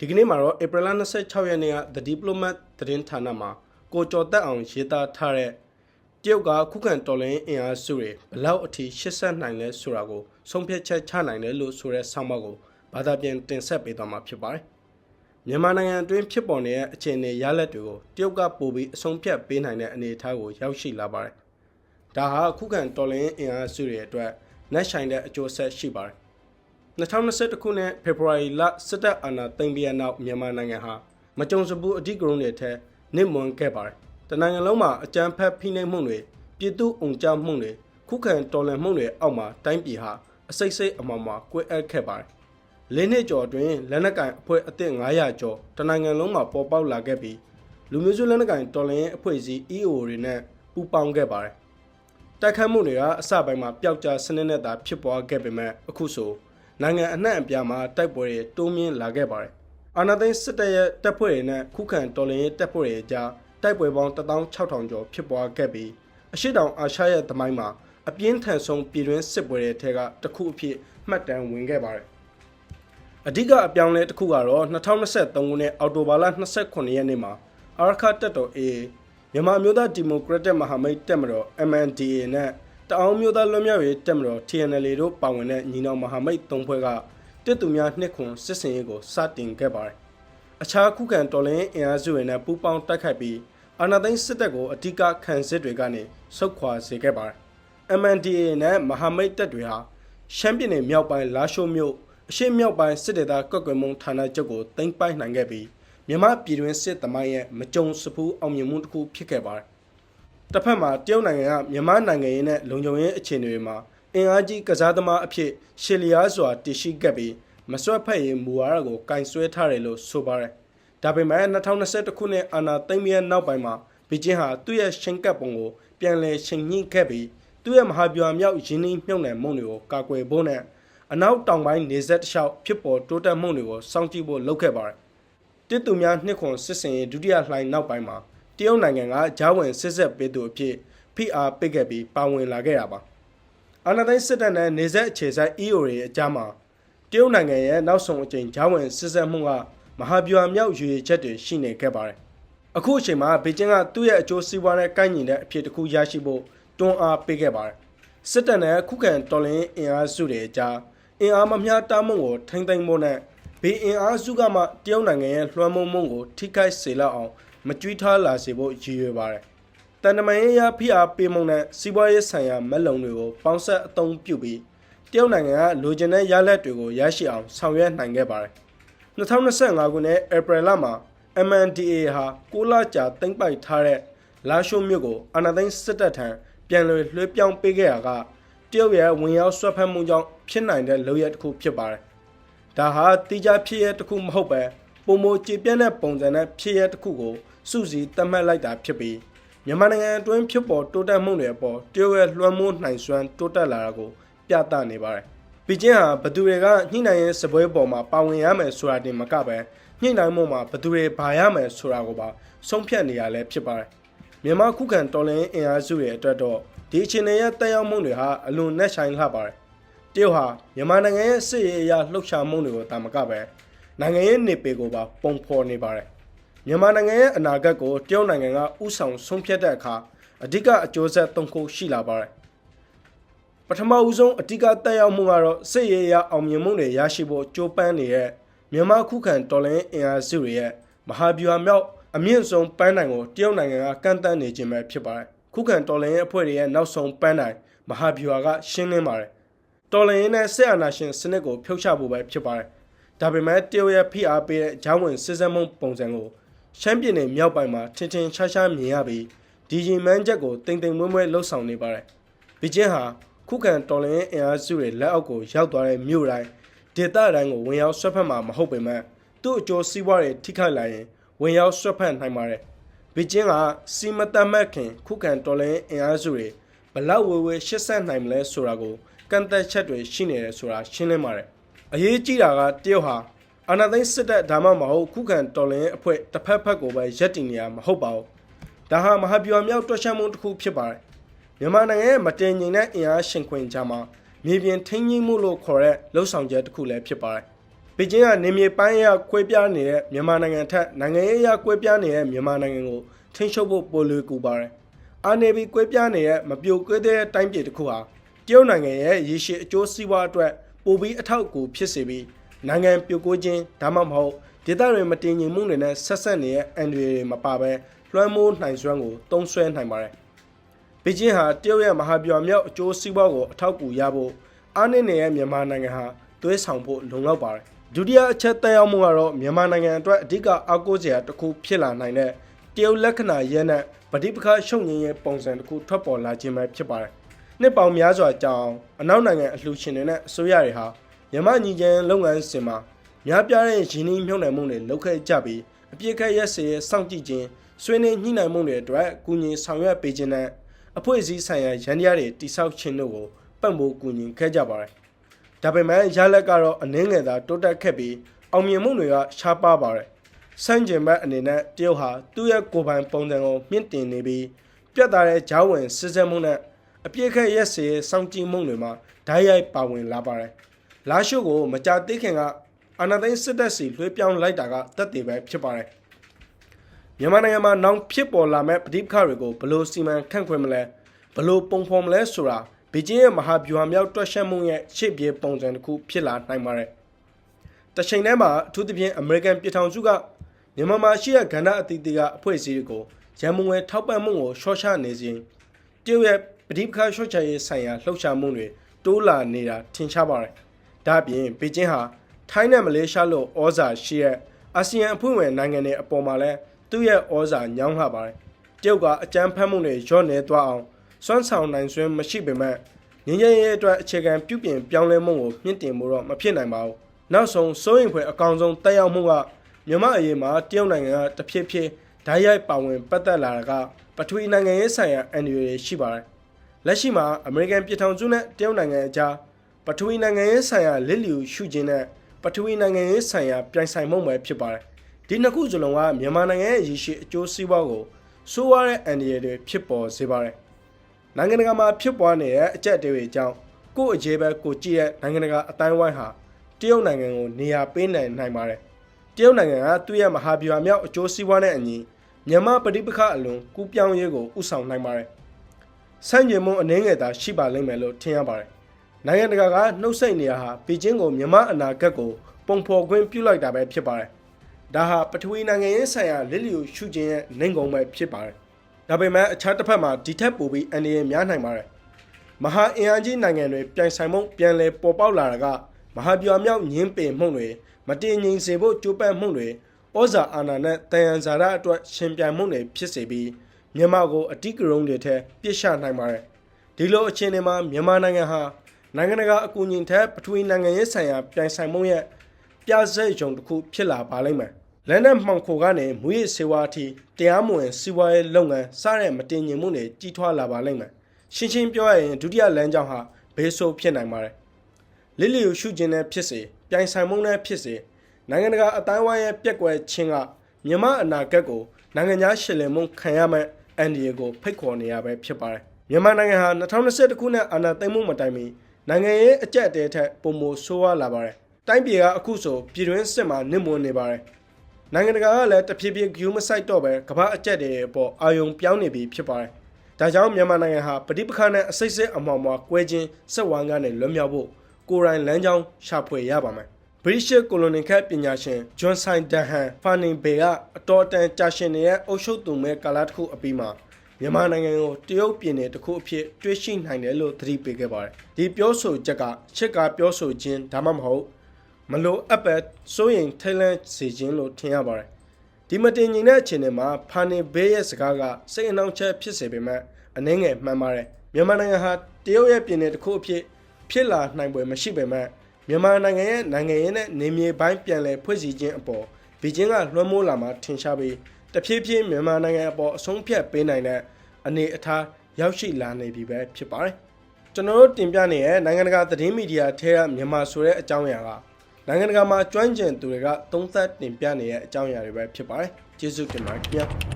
ဒီကနေ့မှာတော့ဧပြီလ26ရက်နေ့က The Diplomat သတင်းဌာနမှာကိုကျော်တက်အောင်ရေးသားထားတဲ့တရုတ်ကခုခံတော်လှန်ရေးအင်အားစုတွေဘလောက်အထိရှစ်ဆက်နိုင်လဲဆိုတာကိုဆုံးဖြတ်ချက်ချနိုင်တယ်လို့ဆိုတဲ့ဆောင်းပါးကိုဘာသာပြန်တင်ဆက်ပေးသွားမှာဖြစ်ပါတယ်။မြန်မာနိုင်ငံအတွင်းဖြစ်ပေါ်နေတဲ့အခြေအနေရလဒ်တွေကိုတရုတ်ကပိုပြီးအဆုံးဖြတ်ပေးနိုင်တဲ့အနေအထားကိုရောက်ရှိလာပါတယ်။ဒါဟာခုခံတော်လှန်ရေးအင်အားစုတွေအတွက်နှက်ဆိုင်တဲ့အကျိုးဆက်ရှိပါတယ်။ 2021ခုနှစ်ဖေဖော်ဝါရီလစစ်တပ်အာဏာသိမ်းပြီးတဲ့နောက်မြန်မာနိုင်ငံဟာမကြုံစဘူးအဓိကရုဏ်းတွေထက်နစ်မွန်ခဲ့ပါတယ်။တနိုင်ငံလုံးမှာအကြမ်းဖက်ဖိနှိပ်မှုတွေပြည်သူအုံကြမှုတွေခုခံတော်လှန်မှုတွေအောက်မှာတိုင်းပြည်ဟာအစိတ်စိတ်အမောင်မှာကွဲအပ်ခဲ့ပါတယ်။လေးနှစ်ကျော်အတွင်းလက်နက်ကင်အဖွဲ့အသစ်900ကျော်တနိုင်ငံလုံးမှာပေါ်ပေါက်လာခဲ့ပြီးလူမျိုးစုလက်နက်ကင်တော်လှန်ရေးအဖွဲ့အစည်း EO တွေနဲ့ပူးပေါင်းခဲ့ပါတယ်။တိုက်ခတ်မှုတွေကအစပိုင်းမှာပျောက်ကြားစနစ်နဲ့သာဖြစ်ပွားခဲ့ပေမဲ့အခုဆို နိုင်ငံအနှံ့အပြားမှာတိုက်ပွဲတွေတိုးမြင့်လာခဲ့ပါတယ်။အာနာသိန်းစစ်တပ်ရဲ့တပ်ဖွဲ့တွေနဲ့ခုခံတော်လှန်ရေးတပ်ဖွဲ့တွေကြားတိုက်ပွဲပေါင်း16000ကျော်ဖြစ်ပွားခဲ့ပြီးအရှိတောင်အာရှရဲ့သမိုင်းမှာအပြင်းထန်ဆုံးပြည်တွင်းစစ်ပွဲတွေထဲကတစ်ခုအဖြစ်မှတ်တမ်းဝင်ခဲ့ပါတယ်။အဓိကအပြောင်းလဲတစ်ခုကတော့2023ခုနှစ်အောက်တိုဘာလ29ရက်နေ့မှာအာရခတပ်တော် AA မြန်မာမျိုးသားဒီမိုကရက်တစ်မဟာမိတ်တပ်မတော် MNDAA နဲ့ တအောင်မျိုးသားလွတ်မြောက်ရေးတပ်မတော် TNL တို့ပါဝင်တဲ့ညီနောင်မဟာမိတ်သုံးဖွဲ့ကတစ်သူများနှစ်ခွန်စစ်စင်ရေးကိုစတင်ခဲ့ပါတယ်။အခြားခုခံတော်လှန်ရေးအင်အားစုတွေနဲ့ပူးပေါင်းတိုက်ခိုက်ပြီးအာဏာသိမ်းစစ်တပ်ကိုအဓိကခံစစ်တွေကနေဆုတ်ခွာစေခဲ့ပါတယ်။ MNDAA နဲ့မဟာမိတ်တပ်တွေဟာရှမ်းပြည်နယ်မြောက်ပိုင်းလာရှိုးမြို့အရှေ့မြောက်ပိုင်းစစ်ဒေသကွက်ကွယ်မုံဌာနချုပ်ကိုတင်ပိုက်နိုင်ခဲ့ပြီးမြန်မာပြည်တွင်းစစ်သမိုင်းရဲ့မကြုံစဖူးအောင်မြင်မှုတစ်ခုဖြစ်ခဲ့ပါတယ်။ တစ်ဖက်မှာတရုတ်နိုင်ငံကမြန်မာနိုင်ငံရေးနဲ့လုံခြုံရေးအခြေအနေတွေမှာအင်အားကြီးကစားသမားအဖြစ်ရှေလျားစွာတည်ရှိခဲ့ပြီးမစွက်ဖက်ရေးမူဝါဒကိုကင်ဆွဲထားတယ်လို့ဆိုပါတယ်။ဒါပေမဲ့2021ခုနှစ်အာဏာသိမ်းပြီးနောက်ပိုင်းမှာဘီကျင်းဟာသူ့ရဲ့ရှင်းကပ်ပုံကိုပြန်လည်ချိန်ညှိခဲ့ပြီးသူ့ရဲ့မဟာဗျူဟာမြောက်ရင်းနှီးမြှုပ်နှံမှုတွေကိုကာကွယ်ဖို့နဲ့အနောက်တောင်ပိုင်းနေဆက်တစ်လျှောက်ဖြစ်ပေါ်တိုးတက်မှုတွေကိုစောင့်ကြည့်ဖို့လုပ်ခဲ့ပါတယ်။တစ်သူများနှစ်ခွန်စစ်စင်ရေးဒုတိယလှိုင်းနောက်ပိုင်းမှာ တရုတ်နိုင်ငံကဂျားဝင်စစ်ဆက်ပေးသူအဖြစ်ဖိအားပေးခဲ့ပြီးပါဝင်လာခဲ့တာပါ။အာဏာသိမ်းစစ်တပ်နဲ့နေဆက်အခြေဆိုင် EO တွေအကြားမှာတရုတ်နိုင်ငံရဲ့နောက်ဆုံးအကြိမ်ဂျားဝင်စစ်ဆက်မှုကမဟာဗျူဟာမြောက်ရွေချက်တွေရှိနေခဲ့ပါတယ်။အခုအချိန်မှာဘေကျင်းကသူ့ရဲ့အကျိုးစီးပွားနဲ့ကိုက်ညီတဲ့အဖြစ်တစ်ခုရရှိဖို့တွန်းအားပေးခဲ့ပါတယ်။စစ်တပ်နဲ့ခုခံတော်လှန်ရေးအင်အားစုတွေအကြားအင်အားမမျှတားမှုကိုထိမ့်သိမ်းဖို့နဲ့ဘေးအင်အားစုကမှတရုတ်နိုင်ငံရဲ့လွှမ်းမိုးမှုကိုထိခိုက်စေလောက်အောင် မကြွေးထားလာစေဖို့ရည်ရွယ်ပါတယ်။တန်တမန်ရေးရဖိအားပေးမှုနဲ့စီးပွားရေးဆိုင်ရာမက်လုံတွေကိုပေါင်းဆက်အသုံးပြုပြီးတရုတ်နိုင်ငံကလိုချင်တဲ့ရလဒ်တွေကိုရရှိအောင်ဆောင်ရွက်နိုင်ခဲ့ပါတယ်။2025ခုနှစ်ဧပြီလမှာ MNDA ဟာ6လကြာတင်ပိုက်ထားတဲ့လာရှိုးမြို့ကိုအာဏာသိမ်းစစ်တပ်ထံပြန်လည်လွှဲပြောင်းပေးခဲ့ရကတရုတ်ရဲ့ဝင်ရောက်ဆွတ်ဖက်မှုကြောင့်ဖြစ်နိုင်တဲ့လုပ်ရတစ်ခုဖြစ်ပါတယ်။ဒါဟာတိကျဖြစ်ရတစ်ခုမဟုတ်ပဲပုံမကြည်ပြန့်တဲ့ပုံစံနဲ့ဖြစ်ရတစ်ခုကို စုစည်းသတ်မှတ်လိုက်တာဖြစ်ပြီးမြန်မာနိုင်ငံအတွင်းဖြစ်ပေါ်တိုးတက်မှုတွေအပေါ်တရုတ်ရဲ့လွှမ်းမိုးနိုင်စွမ်းတိုးတက်လာတာကိုပြသနေပါတယ်။ပီကျင်းဟာဘသူတွေကညှိနှိုင်းရေးစပွဲပေါ်မှာပါဝင်ရမယ်ဆိုတာတင်မကပဲညှိနှိုင်းမှုမှာဘသူတွေဘာရမယ်ဆိုတာကိုပါဆုံးဖြတ်နေရလဲဖြစ်ပါတယ်။မြန်မာခုခံတော်လှန်ရေးအင်အားစုတွေအတွက်တော့ဒီအခြေအနေရဲ့တက်ရောက်မှုတွေဟာအလွန်နဲ့ဆိုင်လှပါတယ်။တရုတ်ဟာမြန်မာနိုင်ငံရဲ့စစ်ရေးအရာလှုပ်ရှားမှုတွေကိုတာမကပဲနိုင်ငံရေးနေပေကိုပါပုံဖော်နေပါတယ်။ မြန်မာနိုင်ငံရဲ့အနာဂတ်ကိုတရုတ်နိုင်ငံကဥဆောင်ဆုံးဖြတ်တဲ့အခါအဓိကအကျိုးဆက်သုံးခုရှိလာပါတယ်။ပထမဦးဆုံးအဓိကတက်ရောက်မှုကတော့စစ်ရေးအရာအောင်မြင်မှုတွေရရှိဖို့ကြိုးပမ်းနေတဲ့မြန်မာခုခံတော်လှန်ရေးအင်အားစုတွေရဲ့မဟာဗျူဟာမြောက်အမြင့်ဆုံးပန်းနိုင်ကိုတရုတ်နိုင်ငံကကန့်တန့်နေခြင်းပဲဖြစ်ပါတယ်။ခုခံတော်လှန်ရေးအဖွဲ့တွေရဲ့နောက်ဆုံးပန်းနိုင်မဟာဗျူဟာကရှင်းလင်းပါတယ်။တော်လှန်ရေးနဲ့စစ်အာဏာရှင်စနစ်ကိုဖျောက်ချဖို့ပဲဖြစ်ပါတယ်။ဒါပေမဲ့တရုတ်ရဲ့ဖိအားပေးတဲ့ဂျောင်းဝင်စစ်စက်မှုပုံစံကို ရှမ်းပြည်နယ်မြောက်ပိုင်းမှာထင်ထင်ရှားရှားမြင်ရပြီးဒီရင်မှန်းချက်ကိုတိမ်တိမ်မွဲ့မွဲ့လှုပ်ဆောင်နေပါတယ်။ဘီကျင်းဟာခုခံတော်လှန်ရေးအင်အားစုတွေလက်အောက်ကိုရောက်သွားတဲ့မြို့တိုင်းဒေသတိုင်းကိုဝင်ရောက်ဆွတ်ဖက်မှာမဟုတ်ပေမဲ့သူ့အကျိုးစီးပွားတွေထိခိုက်လာရင်ဝင်ရောက်ဆွတ်ဖက်နိုင်ပါတယ်။ဘီကျင်းကစီမတတ်မှတ်ခင်ခုခံတော်လှန်ရေးအင်အားစုတွေဘလောက်ဝေဝေရှစ်ဆက်နိုင်မလဲဆိုတာကိုကန့်သက်ချက်တွေရှိနေတယ်ဆိုတာရှင်းလင်းပါတယ်။အရေးကြီးတာကတရုတ်ဟာ အာဏာသိမ်းစစ်တပ်ဒါမှမဟုတ်ခုခံတော်လှန်ရေးအဖွဲ့တစ်ဖက်ဖက်ကိုပဲရက်တည်နေရမဟုတ်ပါဘူး။ဒါဟာမဟာဗျူဟာမြောက်တွက်ချက်မှုတစ်ခုဖြစ်ပါတယ်။မြန်မာနိုင်ငံရဲ့မတင်ငင်တဲ့အင်အားရှင်ခွင်ကြမှာမြေပြင်ထိန်းညှိမှုလို့ခေါ်တဲ့လှုပ်ဆောင်ချက်တစ်ခုလည်းဖြစ်ပါတယ်။ပေကျင်းကနေမြေပိုင်းအရကွဲပြားနေတဲ့မြန်မာနိုင်ငံထက်နိုင်ငံရေးအရကွဲပြားနေတဲ့မြန်မာနိုင်ငံကိုထိန်းချုပ်ဖို့ပိုလွယ်ကူပါတယ်။အာနေပြီးကွဲပြားနေတဲ့မပြိုကွဲတဲ့တိုင်းပြည်တစ်ခုဟာတရုတ်နိုင်ငံရဲ့ရည်ရှိအကျိုးစီးပွားအတွက်ပိုပြီးအထောက်အကူဖြစ်စေပြီး နိုင်ငံပြိုကွဲခြင်းဒါမှမဟုတ်ဒေသတွေမတည်ငြိမ်မှုတွေနဲ့ဆက်ဆက်နေတဲ့အန်တွေမပါဘဲလွှမ်းမိုးနိုင်စွမ်းကိုတုံးဆွဲနိုင်ပါတယ်။ဘေကျင်းဟာတရုတ်ရဲ့မဟာဗျူဟာမြောက်အကျိုးစီးပွားကိုအထောက်အကူရဖို့အားနည်းနေတဲ့မြန်မာနိုင်ငံဟာသွေးဆောင်ဖို့လုံလောက်ပါတယ်။ဒုတိယအချက်တက်ရောက်မှုကတော့မြန်မာနိုင်ငံအတွက်အဓိကအားကိုးစရာတစ်ခုဖြစ်လာနိုင်တဲ့တရုတ်လက္ခဏာရဲနဲ့ပဋိပက္ခရှုံငင်းရဲ့ပုံစံတစ်ခုထွက်ပေါ်လာခြင်းပဲဖြစ်ပါတယ်။နှစ်ပေါင်းများစွာကြာအောင်အနောက်နိုင်ငံအလှူရှင်တွေနဲ့အစိုးရတွေဟာ မြန်မာညီကျန်းလုပ်ငန်းစဉ်မှာများပြားတဲ့ရင်းနှီးမြှုပ်နှံမှုတွေလုပ်ခဲ့ကြပြီးအပြစ်ခတ်ရက်စရဲ့စောင့်ကြည့်ခြင်းဆွေးနွေးညှိနှိုင်းမှုတွေအတွက်ကူညီဆောင်ရွက်ပေးခြင်းနဲ့အဖွဲ့အစည်းဆိုင်ရာရန်တရားတွေတိစောက်ခြင်းတို့ကိုပံ့ပိုးကူညီခဲ့ကြပါတယ်။ဒါပေမဲ့ရလက်ကတော့အနှင်းငယ်သာတိုးတက်ခဲ့ပြီးအောင်မြင်မှုတွေကရှားပါပါတယ်။စန့်ကျင်ဘက်အနေနဲ့တရုတ်ဟာသူ့ရဲ့ကိုယ်ပိုင်ပုံစံကိုမြင့်တင်နေပြီးပြတ်သားတဲ့ဂျားဝင်စစ်စဲမှုနဲ့အပြစ်ခတ်ရက်စရဲ့စောင့်ကြည့်မှုတွေမှာဓာတ်ရိုက်ပါဝင်လာပါတယ်။ လာရှုကိုမကြသေးခင်ကအာဏာသိမ်းစစ်တပ်စီလွှဲပြောင်းလိုက်တာကတက်တည်ပဲဖြစ်ပါတယ်။မြန်မာနိုင်ငံမှာနောက်ဖြစ်ပေါ်လာမဲ့ပဋိပက္ခတွေကိုဘယ်လိုစီမံခန့်ခွဲမလဲဘယ်လိုပုံဖော်မလဲဆိုတာဘေကျင်းရဲ့မဟာဗျူဟာမြောက်တွက်ချက်မှုရဲ့ရှေ့ပြေပုံစံတစ်ခုဖြစ်လာနိုင်ပါတယ်။တချိန်တည်းမှာအထူးသဖြင့်အမေရိကန်ပြည်ထောင်စုကမြန်မာမှာရှိတဲ့ကဏ္ဍအသီးသီးကအဖွဲ့အစည်းတွေကိုရန်မုံငယ်ထောက်ပံ့မှုကိုရှော့ချနေစဉ်တရုတ်ရဲ့ပဋိပက္ခရှော့ချရေးဆိုင်ရာလှုပ်ရှားမှုတွေတိုးလာနေတာထင်ရှားပါတယ်။ ဒါ့အပြင်ဘေကျင်းဟာထိုင်းနဲ့မလေးရှားလိုဩဇာရှိတဲ့အာဆီယံအဖွဲ့ဝင်နိုင်ငံတွေအပေါ်မှာလည်းသူ့ရဲ့ဩဇာညောင်းလှပါတယ်။တရုတ်ကအကြမ်းဖက်မှုတွေညှော့နေသွားအောင်စွမ်းဆောင်နိုင်စွမ်းမရှိပေမဲ့ငင်းရဲရဲ့အတွက်အခြေခံပြုပြင်ပြောင်းလဲမှုကိုမြင့်တင်မှုတော့မဖြစ်နိုင်ပါဘူး။နောက်ဆုံးစိုးရင်ဖွယ်အကောင်ဆုံးတက်ရောက်မှုကမြန်မာအရေးမှာတရုတ်နိုင်ငံကတဖြည်းဖြည်းဓာတ်ရိုက်ပါဝင်ပတ်သက်လာတာကပထဝီနိုင်ငံရေးဆိုင်ရာအန်ယူတွေရှိပါတယ်။လက်ရှိမှာအမေရိကန်ပြည်ထောင်စုနဲ့တရုတ်နိုင်ငံအကြား ပထဝီနိုင်ငံရေးဆိုင်ရာလစ်လျူရှုခြင်းနဲ့ပထဝီနိုင်ငံရေးဆိုင်ရာပြိုင်ဆိုင်မှုပဲဖြစ်ပါတယ်။ဒီနှစ်ခုစလုံးကမြန်မာနိုင်ငံရဲ့ရည်ရှိအကျိုးစီးပွားကိုစိုးရတဲ့အန်ဒီရတွေဖြစ်ပေါ်စေပါတယ်။နိုင်ငံတကာမှာဖြစ်ပွားနေတဲ့အကြက်တွေအကြောင်းကို့အရေးပဲကိုကြည့်ရဲ့နိုင်ငံတကာအတိုင်းဝိုင်းဟာတရုတ်နိုင်ငံကိုနေရာပေးနိုင်နိုင်ပါတယ်။တရုတ်နိုင်ငံကသူ့ရဲ့မဟာဗျူဟာမြောက်အကျိုးစီးပွားနဲ့အညီမြန်မာပဋိပက္ခအလွန်ကူးပြောင်းရေးကိုဥဆောင်နိုင်ပါတယ်။စံကြင်မုံအနှင်းငယ်သာရှိပါလိမ့်မယ်လို့ထင်ရပါတယ်။ နိုင်ငံတကာကနှုတ်ဆက်နေရဟာပေကျင်းကိုမြန်မာအနာဂတ်ကိုပုံဖော်ခွင့်ပြုလိုက်တာပဲဖြစ်ပါတယ်။ဒါဟာပထဝီနိုင်ငံရေးဆိုင်ရာလစ်လျူရှုခြင်းရဲ့နိုင်ကုံပဲဖြစ်ပါတယ်။ဒါပေမဲ့အခြားတစ်ဖက်မှာဒီထက်ပိုပြီးအန္တရာယ်များနိုင်ပါတယ်။မဟာအင်အားကြီးနိုင်ငံတွေပြိုင်ဆိုင်မှုပြန်လည်ပေါ်ပေါက်လာတာကမဟာဗျူဟာမြောက်ညင်းပင်မှုတွေမတည်ငြိမ်စေဖို့ကြိုးပမ်းမှုတွေဩဇာအာဏာနဲ့တယံဇာရအတွက်ရှင်ပြိုင်မှုတွေဖြစ်စေပြီးမြန်မာကိုအတိကရုံးတွေထဲပြစ်ရှနိုင်ပါတယ်။ဒီလိုအခြေအနေမှာမြန်မာနိုင်ငံဟာ နိုင်ငံတကာအကူအညီထက်ပထဝီနိုင်ငံရေးဆိုင်ရာပြိုင်ဆိုင်မှုရဲ့ပြစက်ရုံတစ်ခုဖြစ်လာပါလိမ့်မယ်။လက်နက်မှောင်ခိုကနေမူရစ်စေဝါအထိတရားမဝင်စီးပွားရေးလုပ်ငန်းစတဲ့မတင်ငင်မှုတွေကြီးထွားလာပါလိမ့်မယ်။ရှင်းရှင်းပြောရရင်ဒုတိယလမ်းကြောင်းဟာဘေးဆိုးဖြစ်နိုင်ပါတယ်။လစ်လီကိုရှုခြင်းနဲ့ဖြစ်စေပြိုင်ဆိုင်မှုနဲ့ဖြစ်စေနိုင်ငံတကာအတိုင်းဝိုင်းရဲ့ပြက်ကွယ်ခြင်းကမြန်မာအနာဂတ်ကိုနိုင်ငံသားရှယ်လင်မှုခံရမဲ့အန်ဒီယေကိုဖိတ်ခေါ်နေရပဲဖြစ်ပါတယ်။မြန်မာနိုင်ငံဟာ2021ခုနှစ်အာဏာသိမ်းမှုမတိုင်မီ နိုင်ငံရေးအကြက်အတဲထက်ပုံမဆိုးရွားလာပါတယ်။တိုင်းပြည်ကအခုဆိုပြည်တွင်းစစ်မှာနစ်မွနေပါတယ်။နိုင်ငံတကာကလည်းတဖြည်းဖြည်းဂယူးမဆိုင်တော့ပဲကမ္ဘာအကြက်တွေအပေါ်အာယုံပြောင်းနေပြီဖြစ်ပါတယ်။ဒါကြောင့်မြန်မာနိုင်ငံဟာပဋိပက္ခနဲ့အစိတ်စိတ်အမောင်မှာကွဲခြင်းဆက်ဝိုင်းကနေလွတ်မြောက်ဖို့ကိုယ်တိုင်လမ်းကြောင်းရှာဖွေရပါမယ်။ British Colony ခက်ပညာရှင် John Sain Dahan Fanning Bay ကအတော်တန်ကြာရှင်ရဲ့အုပ်ချုပ်သူမဲ့ကာလတစ်ခုအပြီးမှာ မြန်မာနိုင်ငံကိုတရုတ်ပြည်နယ်တစ်ခုအဖြစ်တွေးရှိနိုင်တယ်လို့သတိပေးခဲ့ပါတယ်။ဒီပြောဆိုချက်ကချစ်ကပြောဆိုခြင်းဒါမှမဟုတ်မလို့အပ်ပဲစိုးရင်ထိတ်လန့်စေခြင်းလို့ထင်ရပါတယ်။ဒီမတင်ញင်တဲ့အခြေအနေမှာဖာနေဘေးရဲ့စကားကစိတ်အနှောင့်အယှက်ဖြစ်စေပေမဲ့အနှင်းငယ်မှန်ပါတယ်။မြန်မာနိုင်ငံဟာတရုတ်ရဲ့ပြည်နယ်တစ်ခုအဖြစ်ဖြစ်လာနိုင်ပွဲမရှိပေမဲ့မြန်မာနိုင်ငံရဲ့နိုင်ငံရေးနဲ့နေမြေပိုင်းပြန်လည်ဖွဲ့စည်းခြင်းအပေါ်ဘီဂျင်းကလွှမ်းမိုးလာမှထင်ရှားပြီး တဖြည်းဖြည်းမြန်မာနိုင်ငံအပေါ်အဆုံးဖြတ်ပေးနိုင်တဲ့အနေအထားရောက်ရှိလာနေပြီပဲဖြစ်ပါတယ်။ကျွန်တော်တို့တင်ပြနေတဲ့နိုင်ငံတကာသတင်းမီဒီယာထဲကမြန်မာဆိုတဲ့အကြောင်းအရာကနိုင်ငံတကာမှာကျွမ်းကျင်သူတွေကသုံးသပ်တင်ပြနေတဲ့အကြောင်းအရာတွေပဲဖြစ်ပါတယ်။ကျေးဇူးတင်ပါတယ်ခင်ဗျာ။